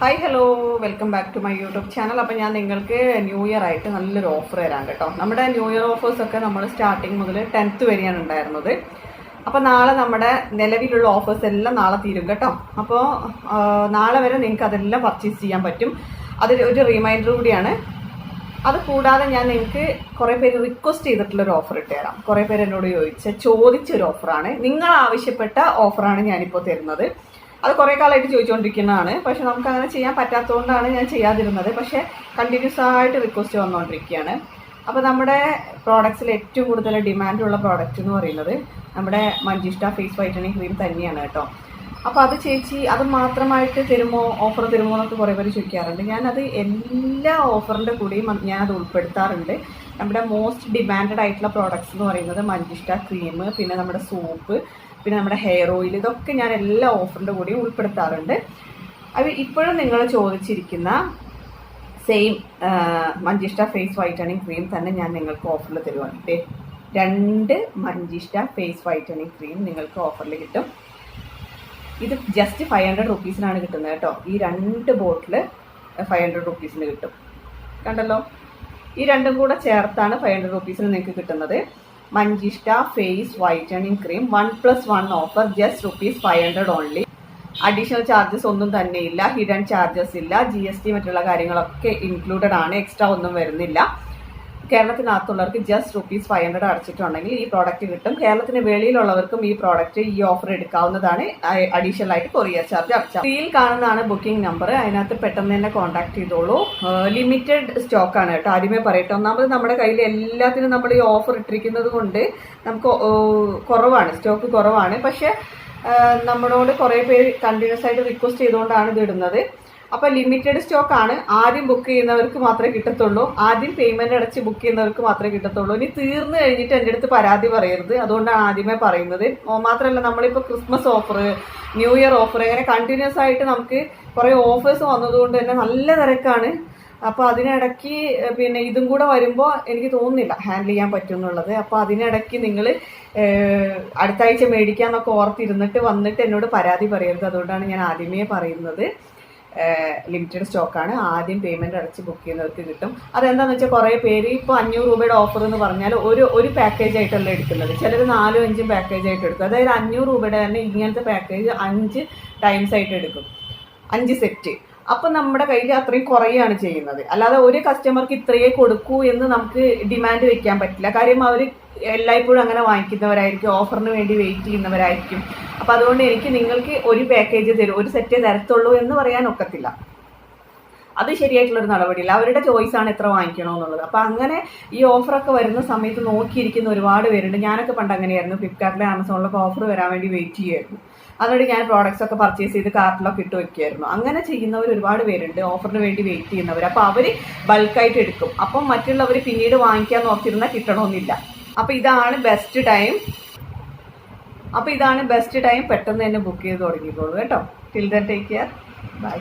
Hi hello welcome back to my YouTube channel അപ്പോൾ ഞാൻ നിങ്ങൾക്ക് ന്യൂ ഇയർ ആയിട്ട് നല്ലൊരു ഓഫർ തരാം കേട്ടോ. നമ്മുടെ ന്യൂ ഇയർ ഓഫേഴ്സ് ഒക്കെ നമ്മൾ സ്റ്റാർട്ടിങ് മുതൽ ടെൻത്ത് വരെയാണ് ഉണ്ടായിരുന്നത്. അപ്പോൾ നാളെ നമ്മുടെ നിലവിലുള്ള ഓഫേഴ്സ് എല്ലാം നാളെ തീരും കേട്ടോ. അപ്പോൾ നാളെ വരെ നിങ്ങൾക്ക് അതെല്ലാം പർച്ചേസ് ചെയ്യാൻ പറ്റും. അതിൽ ഒരു റിമൈൻഡർ കൂടിയാണ്. അത് കൂടാതെ ഞാൻ നിങ്ങൾക്ക് കുറേ പേര് റിക്വസ്റ്റ് ചെയ്തിട്ടുള്ള ഒരു ഓഫർ ഇട്ട് തരാം. കുറേ പേര് എന്നോട് ചോദിച്ച ചോദിച്ച ഒരു ഓഫറാണ് നിങ്ങൾ ആവശ്യപ്പെട്ട ഓഫറാണ് ഞാനിപ്പോൾ തരുന്നത്. അത് കുറേ കാലമായിട്ട് ചോദിച്ചുകൊണ്ടിരിക്കുന്നതാണ് പക്ഷെ നമുക്ക് അങ്ങനെ ചെയ്യാൻ പറ്റാത്തതുകൊണ്ടാണ് ഞാൻ ചെയ്യാതിരുന്നത്. പക്ഷേ കണ്ടിന്യൂസ് ആയിട്ട് റിക്വസ്റ്റ് വന്നുകൊണ്ടിരിക്കുകയാണ് അപ്പോൾ നമ്മുടെ പ്രോഡക്ട്സിൽ ഏറ്റവും കൂടുതൽ ഡിമാൻഡുള്ള പ്രോഡക്റ്റ് എന്ന് പറയുന്നത് നമ്മുടെ മഞ്ജിഷ്ട ഫേസ് വൈറ്റനിങ് ക്രീം തന്നെയാണ് കേട്ടോ. അപ്പോൾ അത് ചേച്ചി അത് മാത്രമായിട്ട് തരുമോ ഓഫർ തരുമോ എന്നൊക്കെ കുറേ പേര് ചോദിക്കാറുണ്ട്. ഞാനത് എല്ലാ ഓഫറിന്റെ കൂടെയും ഞാനത് ഉൾപ്പെടുത്താറുണ്ട്. നമ്മുടെ മോസ്റ്റ് ഡിമാൻഡഡ് ആയിട്ടുള്ള പ്രോഡക്ട്സ് എന്ന് പറയുന്നത് മഞ്ചിഷ്ട ക്രീം പിന്നെ നമ്മുടെ സോപ്പ് പിന്നെ നമ്മുടെ ഹെയർ ഓയിൽ ഇതൊക്കെ ഞാൻ എല്ലാ ഓഫറിന്റെ കൂടെയും ഉൾപ്പെടുത്താറുണ്ട്. അത് ഇപ്പോഴും നിങ്ങൾ ചോദിച്ചിരിക്കുന്ന same Manjishta face whitening cream തന്നെ ഞാൻ നിങ്ങൾക്ക് ഓഫറിൽ തരുവാണ്. രണ്ട് മഞ്ചിഷ്ട ഫേസ് വൈറ്റണിങ് ക്രീം നിങ്ങൾക്ക് ഓഫറിൽ കിട്ടും. ഇത് ജസ്റ്റ് ഫൈവ് ഹൺഡ്രഡ് റുപ്പീസിനാണ് കിട്ടുന്നത് കേട്ടോ. ഈ രണ്ട് ബോട്ടിൽ ഫൈവ് ഹൺഡ്രഡ് റുപ്പീസിന് കിട്ടും. കണ്ടല്ലോ? ഈ രണ്ടും കൂടെ ചേർത്താണ് ഫൈവ് ഹൺഡ്രഡ് റുപ്പീസിന് നിങ്ങൾക്ക് കിട്ടുന്നത്. Manjishta face whitening cream one plus one offer just rupees five hundred only additional charges ഒന്നും തന്നെ ഇല്ല ഹിഡൻ ചാർജസ് ഇല്ല ജി എസ് ടി മറ്റുള്ള കാര്യങ്ങളൊക്കെ ഇൻക്ലൂഡഡ് ആണ്. എക്സ്ട്രാ ഒന്നും വരുന്നില്ല. കേരളത്തിനകത്തുള്ളവർക്ക് ജസ്റ്റ് റുപ്പീസ് ഫൈവ് ഹൺഡ്രഡ് അടച്ചിട്ടുണ്ടെങ്കിൽ ഈ പ്രോഡക്റ്റ് കിട്ടും. കേരളത്തിന് വെളിയിലുള്ളവർക്കും ഈ പ്രോഡക്റ്റ് ഈ ഓഫർ എടുക്കാവുന്നതാണ്. അഡീഷണൽ ആയിട്ട് കൊറിയർ ചാർജ് അടച്ചാൽ. സ്ക്രീനിൽ കാണുന്നതാണ് ബുക്കിംഗ് നമ്പർ അതിനകത്ത് പെട്ടെന്ന് തന്നെ കോൺടാക്ട് ചെയ്തോളൂ. ലിമിറ്റഡ് സ്റ്റോക്ക് ആണ് കേട്ടോ. ആദ്യമേ പറയട്ടെ. ഒന്നാമത് നമ്മുടെ കയ്യിൽ എല്ലാത്തിനും നമ്മൾ ഈ ഓഫർ ഇട്ടിരിക്കുന്നത് കൊണ്ട് നമുക്ക് കുറവാണ്. സ്റ്റോക്ക് കുറവാണ്. പക്ഷേ നമ്മളോട് കുറേ പേര് കണ്ടിന്യൂസ് ആയിട്ട് റിക്വസ്റ്റ് ചെയ്തുകൊണ്ടാണ് ഇത് ഇടുന്നത്. അപ്പോൾ ലിമിറ്റഡ് സ്റ്റോക്ക് ആണ്. ആദ്യം ബുക്ക് ചെയ്യുന്നവർക്ക് മാത്രമേ കിട്ടത്തുള്ളൂ. ആദ്യം പേയ്മെന്റ് അടച്ച് ബുക്ക് ചെയ്യുന്നവർക്ക് മാത്രമേ കിട്ടത്തുള്ളൂ. ഇനി തീർന്നു കഴിഞ്ഞിട്ട് എന്റെ അടുത്ത് പരാതി പറയരുത്. അതുകൊണ്ടാണ് ആദ്യമേ പറയുന്നത്. മാത്രമല്ല നമ്മളിപ്പോൾ Christmas offer new year offer അങ്ങനെ കണ്ടിന്യൂസ് ആയിട്ട് നമുക്ക് കുറേ ഓഫേഴ്സ് വന്നതുകൊണ്ട് തന്നെ നല്ല തിരക്കാണ്. അപ്പോൾ അതിനിടയ്ക്ക് പിന്നെ ഇതും കൂടെ വരുമ്പോൾ എനിക്ക് തോന്നുന്നില്ല ഹാൻഡിൽ ചെയ്യാൻ പറ്റും എന്നുള്ളത് അപ്പോൾ അതിനിടയ്ക്ക് നിങ്ങൾ അടുത്ത ആഴ്ച മേടിക്കാന്നൊക്കെ ഓർത്തിരുന്നിട്ട് വന്നിട്ട് എന്നോട് പരാതി പറയരുത്. അതുകൊണ്ടാണ് ഞാൻ ആദ്യമേ പറയുന്നത്. ലിമിറ്റഡ് സ്റ്റോക്കാണ് ആദ്യം പേയ്മെന്റ് അടച്ച് ബുക്ക് ചെയ്യുന്നവർക്ക് കിട്ടും. അതെന്താണെന്ന് വെച്ചാൽ കുറേ പേര് ഇപ്പോൾ അഞ്ഞൂറ് രൂപയുടെ ഓഫർ എന്ന് പറഞ്ഞാൽ ഒരു ഒരു പാക്കേജ് ആയിട്ടല്ല എടുക്കുന്നത്. ചിലർ നാലും അഞ്ചും പാക്കേജ് ആയിട്ട് എടുക്കും. അതായത് അഞ്ഞൂറ് രൂപയുടെ തന്നെ ഇങ്ങനത്തെ പാക്കേജ് അഞ്ച് ടൈംസ് ആയിട്ട് എടുക്കും. അഞ്ച് സെറ്റ് അപ്പം നമ്മുടെ കയ്യിൽ അത്രയും കുറയാണ് ചെയ്യുന്നത്. അല്ലാതെ ഒരു കസ്റ്റമർക്ക് ഇത്രയേ കൊടുക്കൂ എന്ന് നമുക്ക് ഡിമാൻഡ് വെക്കാൻ പറ്റില്ല. കാര്യം അവർ എല്ലായ്പ്പോഴും അങ്ങനെ വാങ്ങിക്കുന്നവരായിരിക്കും ഓഫറിന് വേണ്ടി വെയിറ്റ് ചെയ്യുന്നവരായിരിക്കും. അപ്പം അതുകൊണ്ട് എനിക്ക് നിങ്ങൾക്ക് ഒരു പാക്കേജ് തരും ഒരു സെറ്റേ തരത്തുള്ളൂ എന്ന് പറയാൻ ഒക്കത്തില്ല. അത് ശരിയായിട്ടുള്ള ഒരു നടപടിയില്ല. അവരുടെ ചോയ്സ് ആണ് എത്ര വാങ്ങിക്കണോ എന്നുള്ളത്. അപ്പം അങ്ങനെ ഈ ഓഫറൊക്കെ വരുന്ന സമയത്ത് നോക്കിയിരിക്കുന്ന ഒരുപാട് പേരുണ്ട്. ഞാനൊക്കെ പണ്ട് അങ്ങനെയായിരുന്നു. ഫ്ലിപ്കാർട്ടിലെ ആമസോണിലൊക്കെ ഓഫർ വരാൻ വേണ്ടി വെയിറ്റ് ചെയ്യുമായിരുന്നു. അതുകൊണ്ട് ഞാൻ പ്രോഡക്റ്റ്സ് ഒക്കെ പർച്ചേസ് ചെയ്ത് കാർട്ടിലൊക്കെ ഇട്ട് വെക്കുമായിരുന്നു. അങ്ങനെ ചെയ്യുന്നവർ ഒരുപാട് പേരുണ്ട്. ഓഫറിന് വേണ്ടി വെയിറ്റ് ചെയ്യുന്നവർ അപ്പോൾ അവർ ബൾക്കായിട്ട് എടുക്കും. അപ്പം മറ്റുള്ളവർ പിന്നീട് വാങ്ങിക്കാൻ നോക്കിയിരുന്നാൽ കിട്ടണമെന്നില്ല അപ്പോൾ ഇതാണ് ബെസ്റ്റ് ടൈം അപ്പോൾ ഇതാണ് ബെസ്റ്റ് ടൈം പെട്ടെന്ന് തന്നെ ബുക്ക് ചെയ്ത് തുടങ്ങിക്കോളൂ. കേട്ടോ. Till then take care bye